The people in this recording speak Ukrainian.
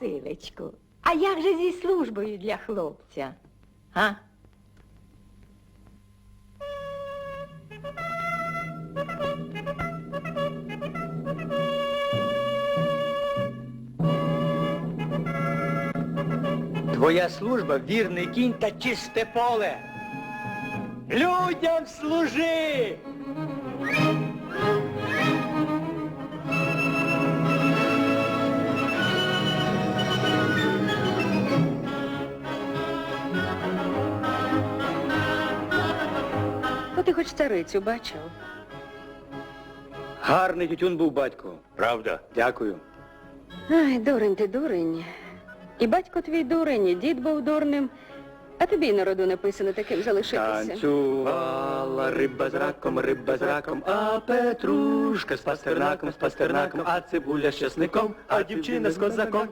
Василечку, а як же зі службою для хлопця? А? Твоя служба вірний кінь та чисте поле. Людям служи! А ти хоч царицю бачив? Гарний тютюн був батько. Правда? Дякую. Ай, дурень ти дурень. І батько твій дурень, і дід був дурним. А тобі й народу написано таким залишитися. Танцювала риба з раком, риба з раком, а петрушка з пастернаком, з пастернаком, а цибуля з часником, а дівчина з козаком,